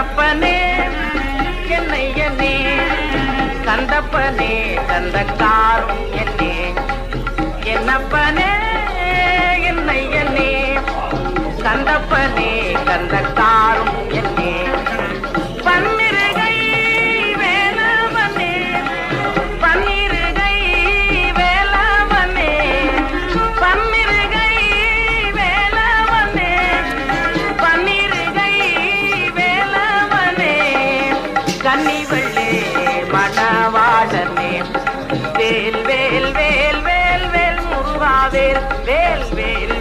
கண்ணப்பனே என்னையனே கந்தப்பனே கந்தக்காரும் என்னே. என்னப்பனே என்னையனே கந்தப்பனே கந்தக்கார் Just.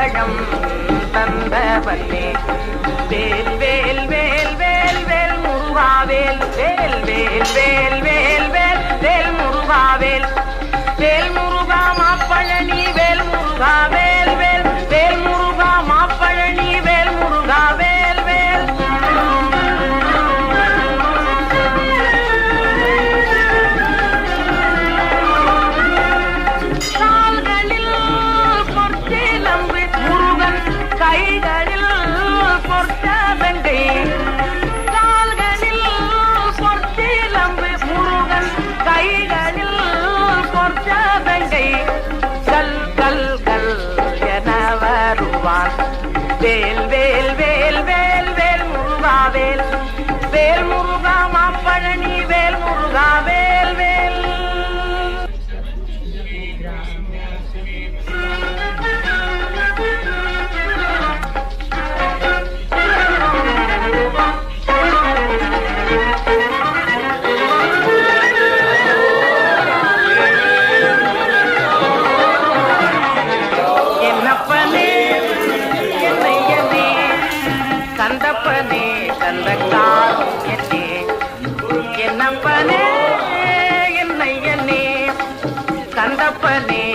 படம் தந்தவனே வேல் வேல் வேல் வேல் வேல் முருகாவேல் வேல் வேல் வேல் வேல் வேல் வேல் முருகாவேல் வேல் முரு முருகனார் வேல் வேல் வேல் வேல் வேல் முருகா வேல். வேல் முருகா மாப்பழனி வேல் முருகா வேல் கண்டப்பனே